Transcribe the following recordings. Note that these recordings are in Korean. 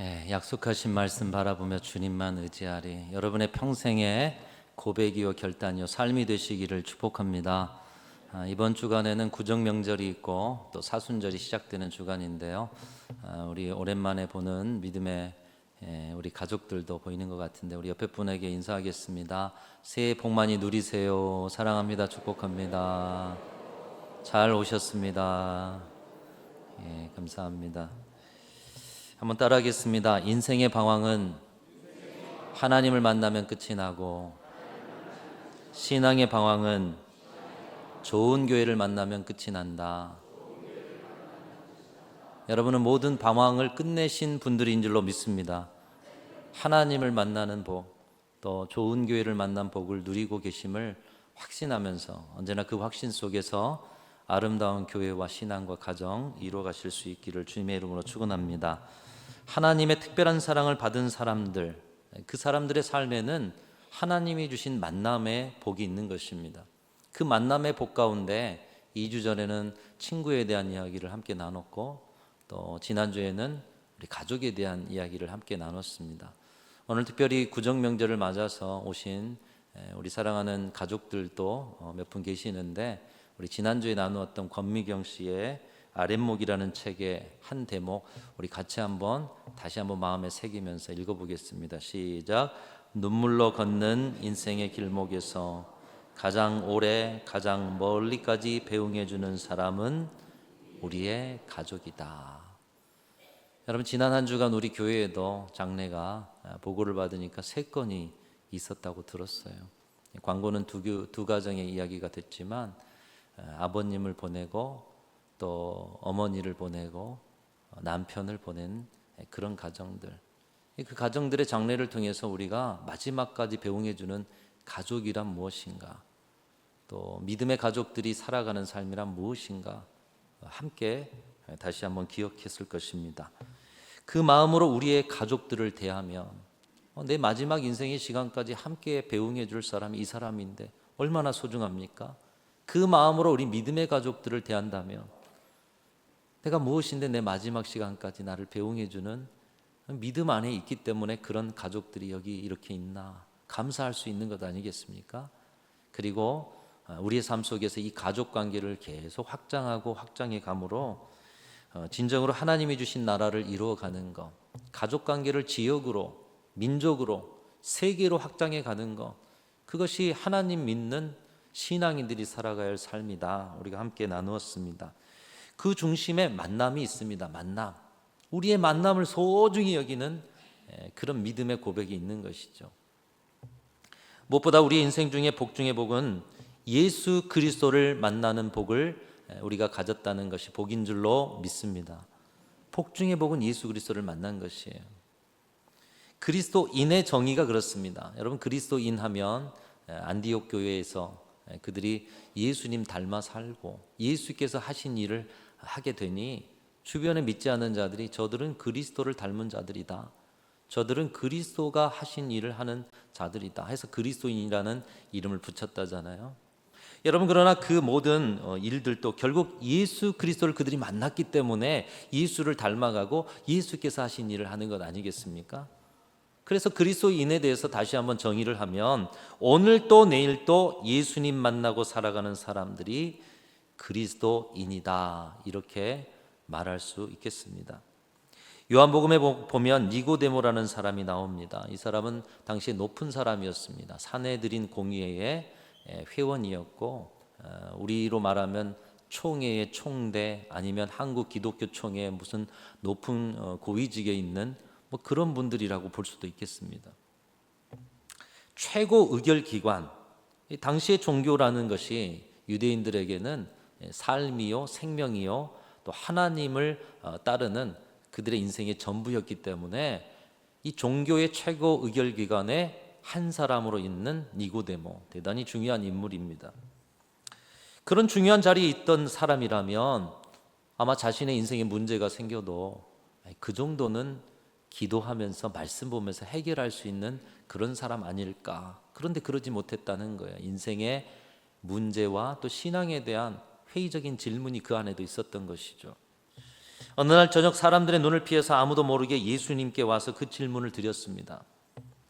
예, 약속하신 말씀 바라보며 주님만 의지하리. 여러분의 평생의 고백이요 결단이요 삶이 되시기를 축복합니다. 아, 이번 주간에는 구정 명절이 있고 또 사순절이 시작되는 주간인데요. 아, 우리 오랜만에 보는 믿음의 예, 우리 가족들도 보이는 것 같은데 우리 옆에 분에게 인사하겠습니다. 새해 복 많이 누리세요. 사랑합니다. 축복합니다. 잘 오셨습니다. 예, 감사합니다. 한번 따라하겠습니다. 인생의 방황은 하나님을 만나면 끝이 나고 신앙의 방황은 좋은 교회를 만나면 끝이 난다. 여러분은 모든 방황을 끝내신 분들인 줄로 믿습니다. 하나님을 만나는 복, 또 좋은 교회를 만난 복을 누리고 계심을 확신하면서 언제나 그 확신 속에서 아름다운 교회와 신앙과 가정 이루어 가실 수 있기를 주님의 이름으로 축원합니다. 하나님의 특별한 사랑을 받은 사람들, 그 사람들의 삶에는 하나님이 주신 만남의 복이 있는 것입니다. 그 만남의 복 가운데 2주 전에는 친구에 대한 이야기를 함께 나눴고 또 지난주에는 우리 가족에 대한 이야기를 함께 나눴습니다. 오늘 특별히 구정 명절을 맞아서 오신 우리 사랑하는 가족들도 몇 분 계시는데 우리 지난주에 나누었던 권미경 씨의 아랫목이라는 책의 한 대목 우리 같이 한번 다시 한번 마음에 새기면서 읽어보겠습니다. 시작. 눈물로 걷는 인생의 길목에서 가장 오래 가장 멀리까지 배웅해 주는 사람은 우리의 가족이다. 여러분 지난 한 주간 우리 교회에도 장례가 보고를 받으니까 세 건이 있었다고 들었어요. 광고는 두, 두 가정의 이야기가 됐지만 아버님을 보내고 또 어머니를 보내고 남편을 보낸 그런 가정들. 그 가정들의 장례를 통해서 우리가 마지막까지 배웅해 주는 가족이란 무엇인가? 또 믿음의 가족들이 살아가는 삶이란 무엇인가? 함께 다시 한번 기억했을 것입니다. 그 마음으로 우리의 가족들을 대하면 어, 내 마지막 인생의 시간까지 함께 배웅해 줄 사람이 이 사람인데 얼마나 소중합니까? 그 마음으로 우리 믿음의 가족들을 대한다면 내가 무엇인데 내 마지막 시간까지 나를 배웅해 주는 믿음 안에 있기 때문에 그런 가족들이 여기 이렇게 있나 감사할 수 있는 것 아니겠습니까? 그리고 어, 우리의 삶 속에서 이 가족 관계를 계속 확장하고 확장해 감으로 어, 진정으로 하나님이 주신 나라를 이루어 가는 것, 가족 관계를 지역으로, 민족으로, 세계로 확장해 가는 것, 그것이 하나님 믿는 신앙인들이 살아가야 할 삶이다. 우리가 함께 나누었습니다. 그 중심에 만남이 있습니다. 만남. 우리의 만남을 소중히 여기는 그런 믿음의 고백이 있는 것이죠. 무엇보다 우리 인생 중에 복 중의 복은 예수 그리스도를 만나는 복을 우리가 가졌다는 것이 복인 줄로 믿습니다. 복 중의 복은 예수 그리스도를 만난 것이에요. 그리스도인의 정의가 그렇습니다. 여러분 그리스도인 하면 안디옥 교회에서 그들이 예수님 닮아 살고 예수께서 하신 일을 하게 되니 주변에 믿지 않는 자들이 저들은 그리스도를 닮은 자들이다. 저들은 그리스도가 하신 일을 하는 자들이다. 해서 그리스도인이라는 이름을 붙였다잖아요. 여러분 그러나 그 모든 어, 일들도 결국 예수 그리스도를 그들이 만났기 때문에 예수를 닮아가고 예수께서 하신 일을 하는 것 아니겠습니까? 그래서 그리스도인에 대해서 다시 한번 정의를 하면 오늘 또 내일 또 예수님 만나고 살아가는 사람들이 그리스도인이다 이렇게 말할 수 있겠습니다. 요한복음에 보면 니고데모라는 사람이 나옵니다. 이 사람은 당시 높은 사람이었습니다. 사내들인 공의회의 회원이었고 어, 우리로 말하면 총회의 총대 아니면 한국 기독교 총회 무슨 높은 어, 고위직에 있는 뭐 그런 분들이라고 볼 수도 있겠습니다. 최고 의결 기관 당시의 종교라는 것이 유대인들에게는 삶이요 생명이요 또 하나님을 어, 따르는 그들의 인생의 전부였기 때문에 이 종교의 최고 의결 기관에 한 사람으로 있는 니고데모 대단히 중요한 인물입니다. 그런 중요한 자리에 있던 사람이라면 아마 자신의 인생에 문제가 생겨도 그 정도는 기도하면서 말씀 보면서 해결할 수 있는 그런 사람 아닐까. 그런데 그러지 못했다는 거예요. 인생의 문제와 또 신앙에 대한 회의적인 질문이 그 안에도 있었던 것이죠. 어느 날 저녁 사람들의 눈을 피해서 아무도 모르게 예수님께 와서 그 질문을 드렸습니다.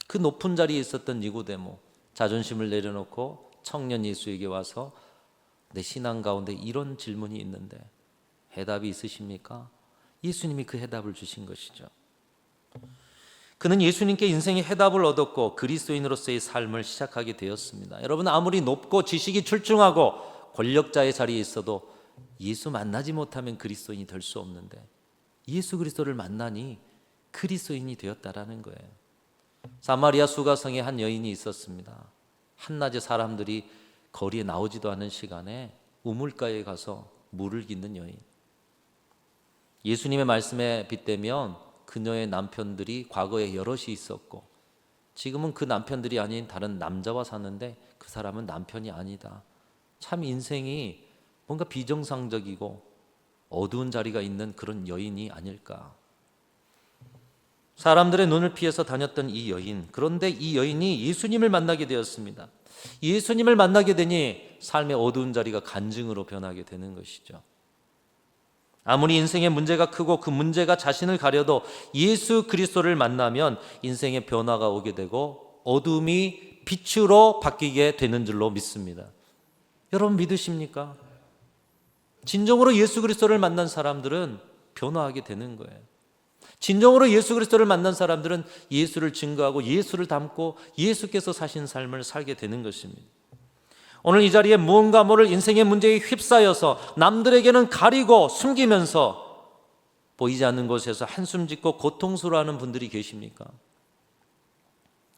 그 높은 자리에 있었던 니고데모 자존심을 내려놓고 청년 예수에게 와서 내 신앙 가운데 이런 질문이 있는데 해답이 있으십니까? 예수님이 그 해답을 주신 것이죠. 그는 예수님께 인생의 해답을 얻었고 그리스도인으로서의 삶을 시작하게 되었습니다. 여러분 아무리 높고 지식이 출중하고 권력자의 자리에 있어도 예수 만나지 못하면 그리스도인이 될 수 없는데 예수 그리스도를 만나니 그리스도인이 되었다라는 거예요. 사마리아 수가성에 한 여인이 있었습니다. 한낮에 사람들이 거리에 나오지도 않은 시간에 우물가에 가서 물을 깃는 여인. 예수님의 말씀에 빗대면 그녀의 남편들이 과거에 여럿이 있었고 지금은 그 남편들이 아닌 다른 남자와 사는데 그 사람은 남편이 아니다. 참 인생이 뭔가 비정상적이고 어두운 자리가 있는 그런 여인이 아닐까. 사람들의 눈을 피해서 다녔던 이 여인. 그런데 이 여인이 예수님을 만나게 되었습니다. 예수님을 만나게 되니 삶의 어두운 자리가 간증으로 변하게 되는 것이죠. 아무리 인생의 문제가 크고 그 문제가 자신을 가려도 예수 그리스도를 만나면 인생의 변화가 오게 되고 어둠이 빛으로 바뀌게 되는 줄로 믿습니다. 여러분 믿으십니까? 진정으로 예수 그리스도를 만난 사람들은 변화하게 되는 거예요. 진정으로 예수 그리스도를 만난 사람들은 예수를 증거하고 예수를 담고 예수께서 사신 삶을 살게 되는 것입니다. 오늘 이 자리에 무언가 모를 인생의 문제에 휩싸여서 남들에게는 가리고 숨기면서 보이지 않는 곳에서 한숨 짓고 고통스러워하는 분들이 계십니까?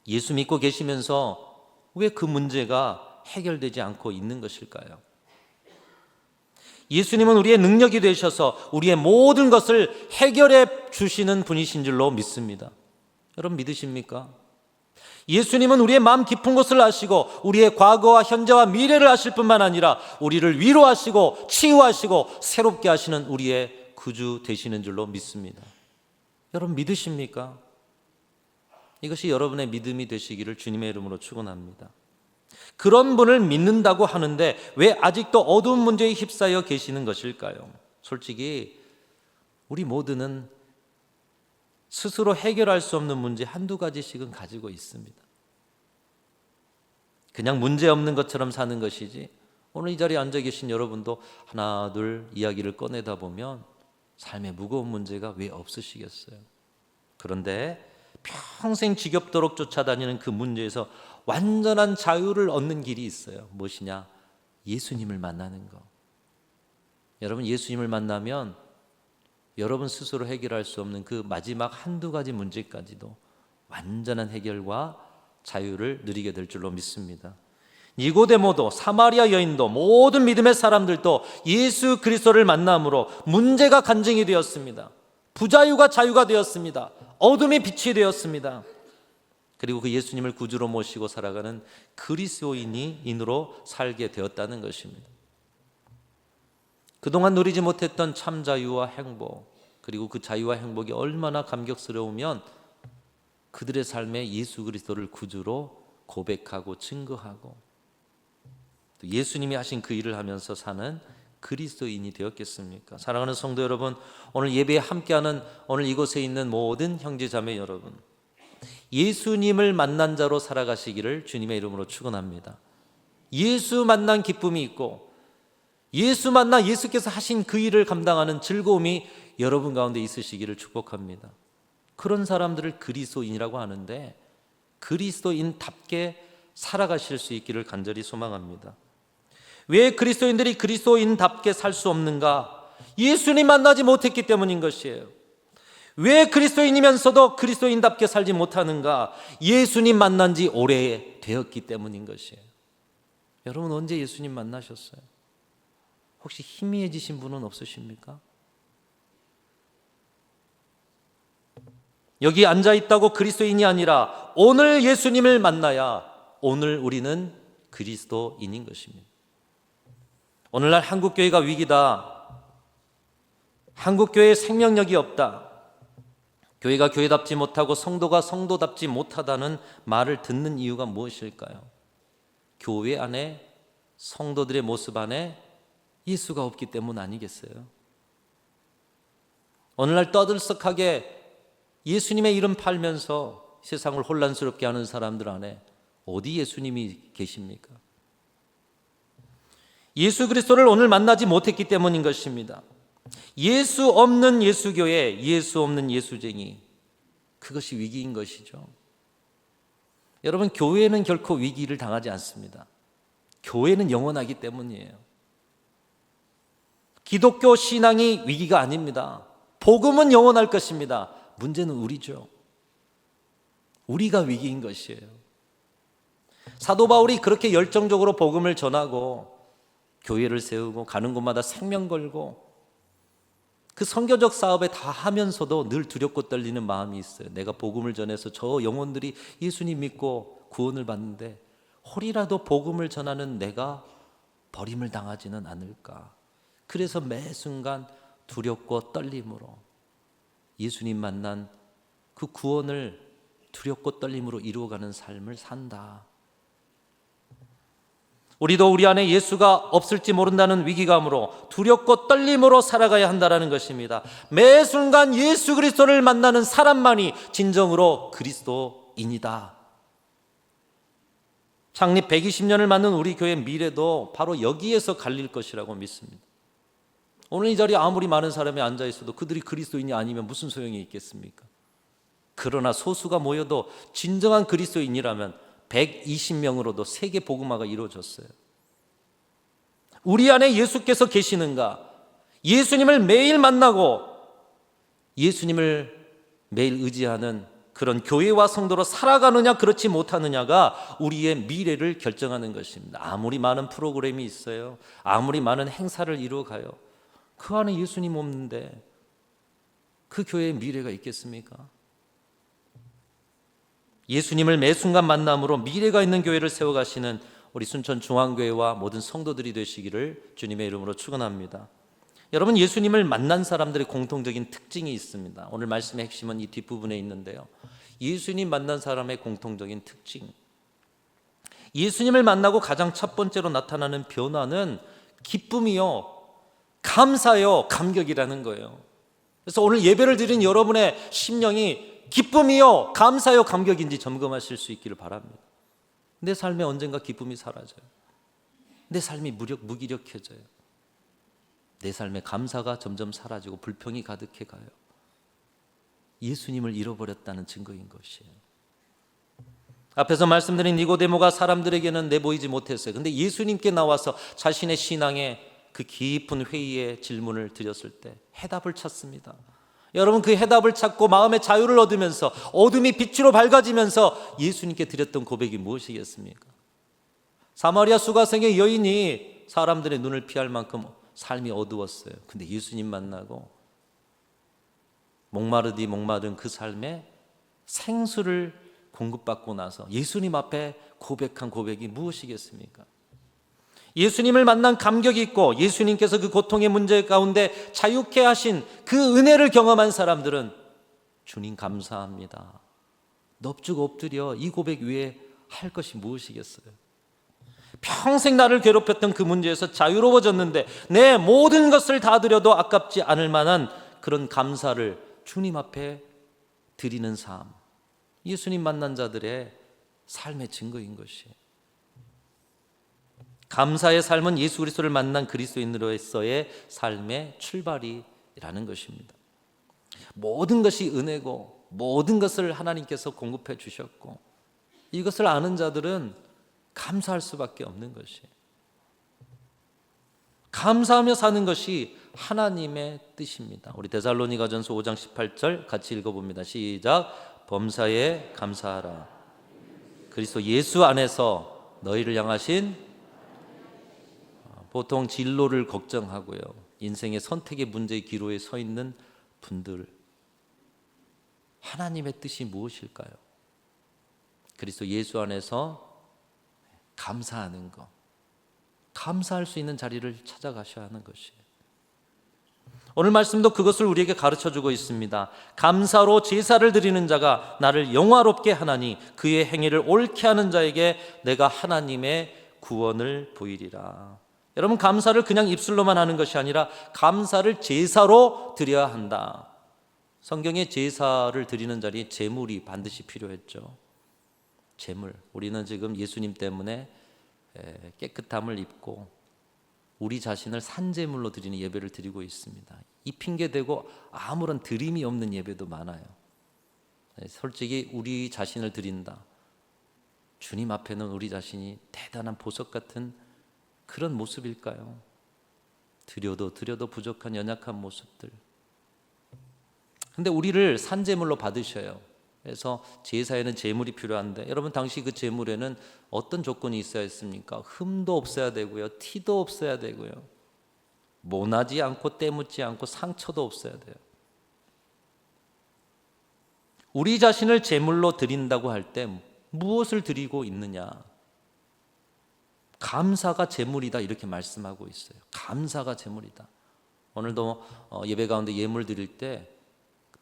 예수 믿고 계시면서 왜 그 문제가 해결되지 않고 있는 것일까요? 예수님은 우리의 능력이 되셔서 우리의 모든 것을 해결해 주시는 분이신 줄로 믿습니다. 여러분 믿으십니까? 예수님은 우리의 마음 깊은 곳을 아시고 우리의 과거와 현재와 미래를 아실 뿐만 아니라 우리를 위로하시고 치유하시고 새롭게 하시는 우리의 구주 되시는 줄로 믿습니다. 여러분 믿으십니까? 이것이 여러분의 믿음이 되시기를 주님의 이름으로 축원합니다. 그런 분을 믿는다고 하는데 왜 아직도 어두운 문제에 휩싸여 계시는 것일까요? 솔직히 우리 모두는 스스로 해결할 수 없는 문제 한두 가지씩은 가지고 있습니다. 그냥 문제 없는 것처럼 사는 것이지 오늘 이 자리에 앉아 계신 여러분도 하나 둘 이야기를 꺼내다 보면 삶에 무거운 문제가 왜 없으시겠어요? 그런데 평생 지겹도록 쫓아다니는 그 문제에서 완전한 자유를 얻는 길이 있어요. 무엇이냐? 예수님을 만나는 거. 여러분 예수님을 만나면 여러분 스스로 해결할 수 없는 그 마지막 한두 가지 문제까지도 완전한 해결과 자유를 누리게 될 줄로 믿습니다. 니고데모도 사마리아 여인도 모든 믿음의 사람들도 예수 그리스도를 만남으로 문제가 간증이 되었습니다. 부자유가 자유가 되었습니다. 어둠이 빛이 되었습니다. 그리고 그 예수님을 구주로 모시고 살아가는 그리스도인이 인으로 살게 되었다는 것입니다. 그동안 누리지 못했던 참 자유와 행복, 그리고 그 자유와 행복이 얼마나 감격스러우면 그들의 삶에 예수 그리스도를 구주로 고백하고 증거하고 또 예수님이 하신 그 일을 하면서 사는 그리스도인이 되었겠습니까? 사랑하는 성도 여러분, 오늘 예배에 함께하는 오늘 이곳에 있는 모든 형제자매 여러분, 예수님을 만난 자로 살아가시기를 주님의 이름으로 축원합니다. 예수 만난 기쁨이 있고 예수 만나 예수께서 하신 그 일을 감당하는 즐거움이 여러분 가운데 있으시기를 축복합니다. 그런 사람들을 그리스도인이라고 하는데 그리스도인답게 살아가실 수 있기를 간절히 소망합니다. 왜 그리스도인들이 그리스도인답게 살 수 없는가? 예수님 만나지 못했기 때문인 것이에요. 왜 그리스도인이면서도 그리스도인답게 살지 못하는가? 예수님 만난 지 오래 되었기 때문인 것이에요. 여러분 언제 예수님 만나셨어요? 혹시 희미해지신 분은 없으십니까? 여기 앉아 있다고 그리스도인이 아니라 오늘 예수님을 만나야 오늘 우리는 그리스도인인 것입니다. 오늘날 한국 교회가 위기다. 한국 교회에 생명력이 없다. 교회가 교회답지 못하고 성도가 성도답지 못하다는 말을 듣는 이유가 무엇일까요? 교회 안에 성도들의 모습 안에 예수가 없기 때문 아니겠어요? 오늘날 떠들썩하게 예수님의 이름 팔면서 세상을 혼란스럽게 하는 사람들 안에 어디 예수님이 계십니까? 예수 그리스도를 오늘 만나지 못했기 때문인 것입니다. 예수 없는 예수교회, 예수 없는 예수쟁이. 그것이 위기인 것이죠. 여러분, 교회는 결코 위기를 당하지 않습니다. 교회는 영원하기 때문이에요. 기독교 신앙이 위기가 아닙니다. 복음은 영원할 것입니다. 문제는 우리죠. 우리가 위기인 것이에요. 사도 바울이 그렇게 열정적으로 복음을 전하고 교회를 세우고 가는 곳마다 생명 걸고 그 선교적 사업에 다 하면서도 늘 두렵고 떨리는 마음이 있어요. 내가 복음을 전해서 저 영혼들이 예수님 믿고 구원을 받는데 홀이라도 복음을 전하는 내가 버림을 당하지는 않을까. 그래서 매 순간 두렵고 떨림으로 예수님 만난 그 구원을 두렵고 떨림으로 이루어가는 삶을 산다. 우리도 우리 안에 예수가 없을지 모른다는 위기감으로 두렵고 떨림으로 살아가야 한다라는 것입니다. 매 순간 예수 그리스도를 만나는 사람만이 진정으로 그리스도인이다. 창립 120년을 맞는 우리 교회 미래도 바로 여기에서 갈릴 것이라고 믿습니다. 오늘 이 자리에 아무리 많은 사람이 앉아 있어도 그들이 그리스도인이 아니면 무슨 소용이 있겠습니까? 그러나 소수가 모여도 진정한 그리스도인이라면 120명으로도 세계 복음화가 이루어졌어요. 우리 안에 예수께서 계시는가? 예수님을 매일 만나고 예수님을 매일 의지하는 그런 교회와 성도로 살아가느냐 그렇지 못하느냐가 우리의 미래를 결정하는 것입니다. 아무리 많은 프로그램이 있어요. 아무리 많은 행사를 이루어 가요. 그 안에 예수님 없는데 그 교회의 미래가 있겠습니까? 예수님을 매 순간 만남으로 미래가 있는 교회를 세워가시는 우리 순천 중앙교회와 모든 성도들이 되시기를 주님의 이름으로 축원합니다. 여러분 예수님을 만난 사람들의 공통적인 특징이 있습니다. 오늘 말씀의 핵심은 이 뒷부분에 있는데요. 예수님 만난 사람의 공통적인 특징. 예수님을 만나고 가장 첫 번째로 나타나는 변화는 기쁨이요, 감사요, 감격이라는 거예요. 그래서 오늘 예배를 드린 여러분의 심령이 기쁨이요, 감사요, 감격인지 점검하실 수 있기를 바랍니다. 내 삶에 언젠가 기쁨이 사라져요. 내 삶이 무력, 무기력해져요. 내 삶에 감사가 점점 사라지고 불평이 가득해 가요. 예수님을 잃어버렸다는 증거인 것이에요. 앞에서 말씀드린 니고데모가 사람들에게는 내보이지 못했어요. 근데 예수님께 나와서 자신의 신앙의 그 깊은 회의의 질문을 드렸을 때 해답을 찾습니다. 여러분 그 해답을 찾고 마음의 자유를 얻으면서 어둠이 빛으로 밝아지면서 예수님께 드렸던 고백이 무엇이겠습니까? 사마리아 수가성의 여인이 사람들의 눈을 피할 만큼 삶이 어두웠어요. 근데 예수님 만나고 목마르디 목마른 그 삶에 생수를 공급받고 나서 예수님 앞에 고백한 고백이 무엇이겠습니까? 예수님을 만난 감격이 있고 예수님께서 그 고통의 문제 가운데 자유케 하신 그 은혜를 경험한 사람들은 주님 감사합니다. 넙죽 엎드려 이 고백 위에 할 것이 무엇이겠어요? 평생 나를 괴롭혔던 그 문제에서 자유로워졌는데 내 모든 것을 다 드려도 아깝지 않을 만한 그런 감사를 주님 앞에 드리는 삶. 예수님 만난 자들의 삶의 증거인 것이에요. 감사의 삶은 예수 그리스도를 만난 그리스도인으로서의 삶의 출발이라는 것입니다. 모든 것이 은혜고 모든 것을 하나님께서 공급해 주셨고 이것을 아는 자들은 감사할 수밖에 없는 것이에요. 감사하며 사는 것이 하나님의 뜻입니다. 우리 데살로니가전서 5장 18절 같이 읽어 봅니다. 시작. 범사에 감사하라. 그리스도 예수 안에서 너희를 향하신 보통 진로를 걱정하고요. 인생의 선택의 문제의 기로에 서 있는 분들 하나님의 뜻이 무엇일까요? 그리스도 예수 안에서 감사하는 것. 감사할 수 있는 자리를 찾아가셔야 하는 것이에요. 오늘 말씀도 그것을 우리에게 가르쳐 주고 있습니다. 감사로 제사를 드리는 자가 나를 영화롭게 하나니 그의 행위를 옳게 하는 자에게 내가 하나님의 구원을 보이리라. 여러분 감사를 그냥 입술로만 하는 것이 아니라 감사를 제사로 드려야 한다. 성경에 제사를 드리는 자리에 제물이 반드시 필요했죠. 제물. 우리는 지금 예수님 때문에 에, 깨끗함을 입고 우리 자신을 산제물로 드리는 예배를 드리고 있습니다. 이 핑계 대고 아무런 드림이 없는 예배도 많아요. 네, 솔직히 우리 자신을 드린다. 주님 앞에는 우리 자신이 대단한 보석 같은 그런 모습일까요? 드려도 드려도 부족한 연약한 모습들. 근데 우리를 산제물로 받으셔요. 그래서 제사에는 제물이 필요한데 여러분 당시 그 제물에는 어떤 조건이 있어야 했습니까? 흠도 없어야 되고요. 티도 없어야 되고요. 모나지 않고 때묻지 않고 상처도 없어야 돼요. 우리 자신을 제물로 드린다고 할 때 무엇을 드리고 있느냐? 감사가 제물이다 이렇게 말씀하고 있어요. 감사가 제물이다. 오늘도 어, 예배 가운데 예물 드릴 때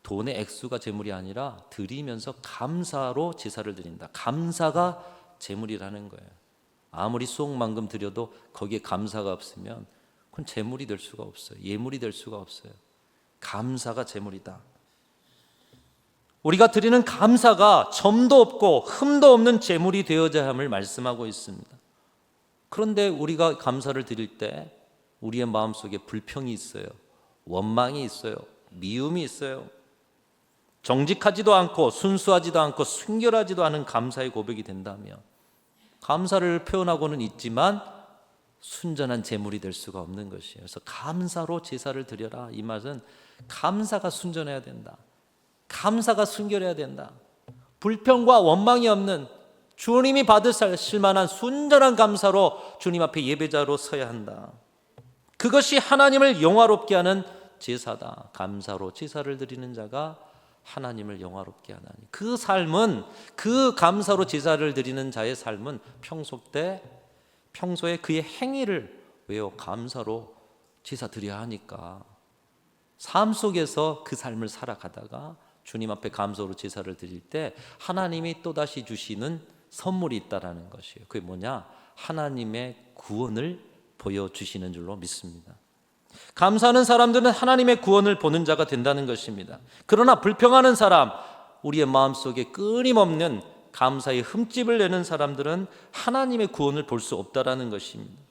돈의 액수가 제물이 아니라 드리면서 감사로 제사를 드린다. 감사가 제물이라는 거예요. 아무리 수억만금 드려도 거기에 감사가 없으면 그건 제물이 될 수가 없어요. 예물이 될 수가 없어요. 감사가 제물이다. 우리가 드리는 감사가 점도 없고 흠도 없는 제물이 되어야 함을 말씀하고 있습니다. 그런데 우리가 감사를 드릴 때 우리의 마음속에 불평이 있어요. 원망이 있어요. 미움이 있어요. 정직하지도 않고 순수하지도 않고 순결하지도 않은 감사의 고백이 된다면 감사를 표현하고는 있지만 순전한 제물이 될 수가 없는 것이에요. 그래서 감사로 제사를 드려라. 이 말은 감사가 순전해야 된다. 감사가 순결해야 된다. 불평과 원망이 없는 주님이 받으실 만한 순전한 감사로 주님 앞에 예배자로 서야 한다. 그것이 하나님을 영화롭게 하는 제사다. 감사로 제사를 드리는 자가 하나님을 영화롭게 하나니. 그 삶은 그 감사로 제사를 드리는 자의 삶은 평소 때 평소에 그의 행위를 왜요? 감사로 제사 드려야 하니까. 삶 속에서 그 삶을 살아가다가 주님 앞에 감사로 제사를 드릴 때 하나님이 또다시 주시는 선물이 있다라는 것이에요. 그게 뭐냐? 하나님의 구원을 보여주시는 줄로 믿습니다. 감사하는 사람들은 하나님의 구원을 보는 자가 된다는 것입니다. 그러나 불평하는 사람, 우리의 마음속에 끊임없는 감사의 흠집을 내는 사람들은 하나님의 구원을 볼 수 없다라는 것입니다.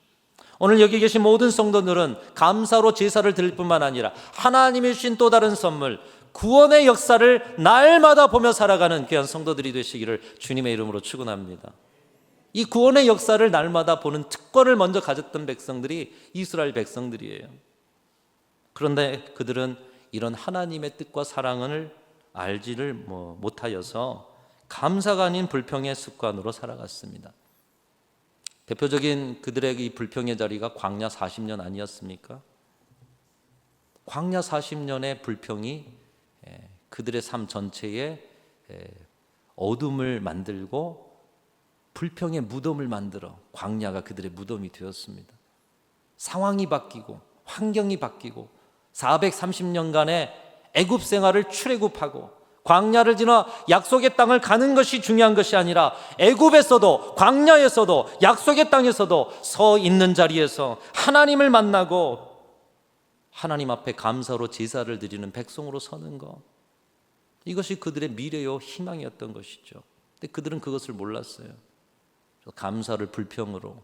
오늘 여기 계신 모든 성도들은 감사로 제사를 드릴 뿐만 아니라 하나님이 주신 또 다른 선물, 구원의 역사를 날마다 보며 살아가는 귀한 성도들이 되시기를 주님의 이름으로 축원합니다. 이 구원의 역사를 날마다 보는 특권을 먼저 가졌던 백성들이 이스라엘 백성들이에요. 그런데 그들은 이런 하나님의 뜻과 사랑을 알지를 뭐 못하여서 감사가 아닌 불평의 습관으로 살아갔습니다. 대표적인 그들의 이 불평의 자리가 광야 40년 아니었습니까? 광야 40년의 불평이 예, 그들의 삶 전체에 예, 어둠을 만들고 불평의 무덤을 만들어 광야가 그들의 무덤이 되었습니다. 상황이 바뀌고 환경이 바뀌고 430년간의 애굽 생활을 출애굽하고 광야를 지나 약속의 땅을 가는 것이 중요한 것이 아니라 애굽에서도 광야에서도 약속의 땅에서도 서 있는 자리에서 하나님을 만나고 하나님 앞에 감사로 제사를 드리는 백성으로 서는 것 이것이 그들의 미래요 희망이었던 것이죠. 근데 그들은 그것을 몰랐어요. 감사를 불평으로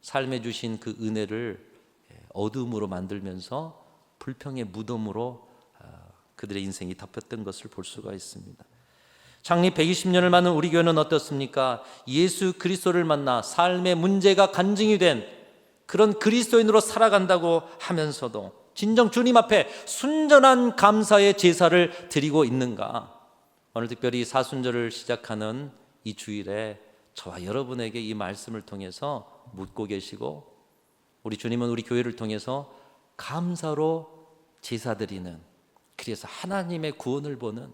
삶에 주신 그 은혜를 어둠으로 만들면서 불평의 무덤으로 아, 그들의 인생이 덮였던 것을 볼 수가 있습니다. 창립 120년을 맞는 우리 교회는 어떻습니까? 예수 그리스도를 만나 삶의 문제가 간증이 된 그런 그리스도인으로 살아간다고 하면서도 진정 주님 앞에 순전한 감사의 제사를 드리고 있는가? 오늘 특별히 사순절을 시작하는 이 주일에 저와 여러분에게 이 말씀을 통해서 묻고 계시고 우리 주님은 우리 교회를 통해서 감사로 제사 드리는 그래서 하나님의 구원을 보는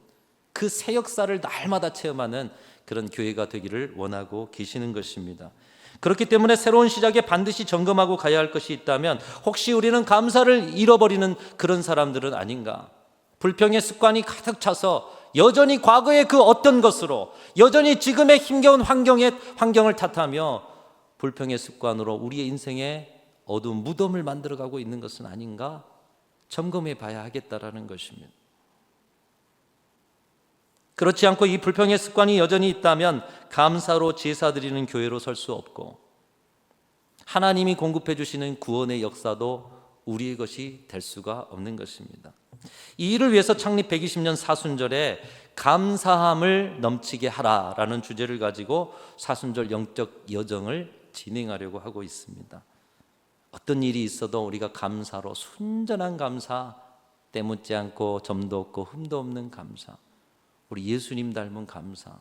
그 새 역사를 날마다 체험하는 그런 교회가 되기를 원하고 계시는 것입니다. 그렇기 때문에 새로운 시작에 반드시 점검하고 가야 할 것이 있다면 혹시 우리는 감사를 잃어버리는 그런 사람들은 아닌가? 불평의 습관이 가득 차서 여전히 과거의 그 어떤 것으로 여전히 지금의 힘겨운 환경에 환경을 탓하며 불평의 습관으로 우리의 인생에 어두운 무덤을 만들어가고 있는 것은 아닌가 점검해 봐야 하겠다라는 것입니다. 그렇지 않고 이 불평의 습관이 여전히 있다면 감사로 제사 드리는 교회로 설 수 없고 하나님이 공급해 주시는 구원의 역사도 우리의 것이 될 수가 없는 것입니다. 이 일을 위해서 창립 120년 사순절에 감사함을 넘치게 하라라는 주제를 가지고 사순절 영적 여정을 진행하려고 하고 있습니다. 어떤 일이 있어도 우리가 감사로 순전한 감사 때묻지 않고 점도 없고 흠도 없는 감사 우리 예수님 닮은 감사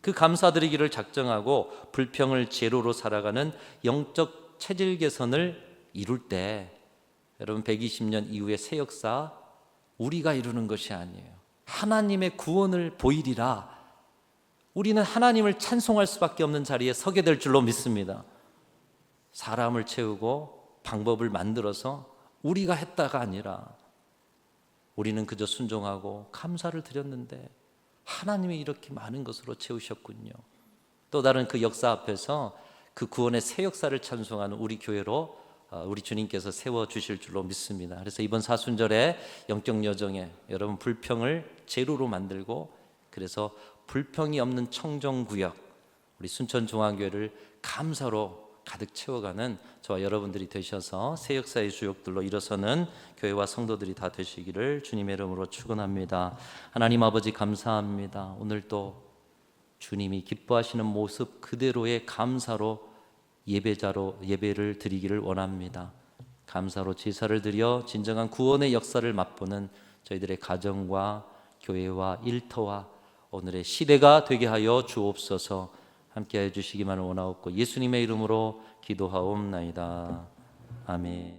그 감사드리기를 작정하고 불평을 제로로 살아가는 영적 체질 개선을 이룰 때 여러분 120년 이후의 새 역사 우리가 이루는 것이 아니에요. 하나님의 구원을 보이리라. 우리는 하나님을 찬송할 수밖에 없는 자리에 서게 될 줄로 믿습니다. 사람을 채우고 방법을 만들어서 우리가 했다가 아니라 우리는 그저 순종하고 감사를 드렸는데 하나님이 이렇게 많은 것으로 채우셨군요. 또 다른 그 역사 앞에서 그 구원의 새 역사를 찬송하는 우리 교회로 어, 우리 주님께서 세워 주실 줄로 믿습니다. 그래서 이번 사순절에 영적 여정에 여러분 불평을 제로로 만들고 그래서 불평이 없는 청정 구역 우리 순천 중앙교회를 감사로 가득 채워가는 저와 여러분들이 되셔서 새 역사의 주역들로 일어서는 교회와 성도들이 다 되시기를 주님의 이름으로 축원합니다. 하나님 아버지 감사합니다. 오늘 또 주님이 기뻐하시는 모습 그대로의 감사로 예배자로 예배를 드리기를 원합니다. 감사로 제사를 드려 진정한 구원의 역사를 맛보는 저희들의 가정과 교회와 일터와 오늘의 시대가 되게 하여 주옵소서. 함께해 주시기만을 원하옵고 예수님의 이름으로 기도하옵나이다. 아멘.